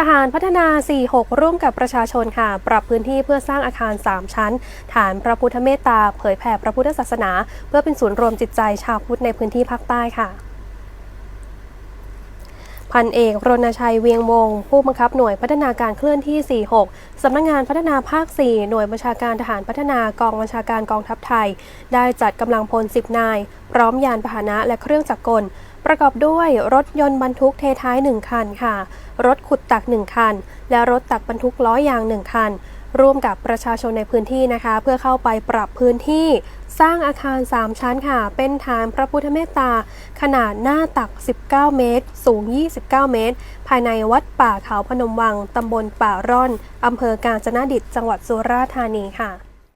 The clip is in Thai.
ทหานพัฒนา 46 ร่วมกับประชาชนค่ะ ปรับพื้นที่เพื่อสร้างอาคาร 3 ชั้น ฐานพระพุทธเมตตา เผยแผ่พระพุทธศาสนา เพื่อเป็นศูนย์รวมจิตใจชาวพุทธในพื้นที่ภาคใต้ค่ะพันเอกรณชัยเวียงวงศ์ผู้บังคับหน่วยพัฒนาการเคลื่อนที่ 46 สำนักงานพัฒนาภาค 4 หน่วยบัญชาการทหารพัฒนากองบัญชาการกองทัพไทย ได้จัดกำลังพล 10 นาย พร้อมยานพาหนะและเครื่องจักรกล ประกอบด้วยรถยนต์บรรทุกเทท้าย 1 คันค่ะ รถขุดตัก 1 คัน และรถตักบรรทุกล้อยาง 1 คัน ร่วมกับประชาชนในพื้นที่นะคะ เพื่อเข้าไปปรับพื้นที่ สร้างอาคาร 3 ชั้นค่ะ เป็นฐานพระพุทธเมตตา ขนาดหน้าตัก 19 เมตร สูง 29 เมตร ภายในวัดป่าเขาพนมวังตำบลป่าร่อนอำเภอกาญจนดิตจังหวัดสุราษฎร์ธานีค่ะ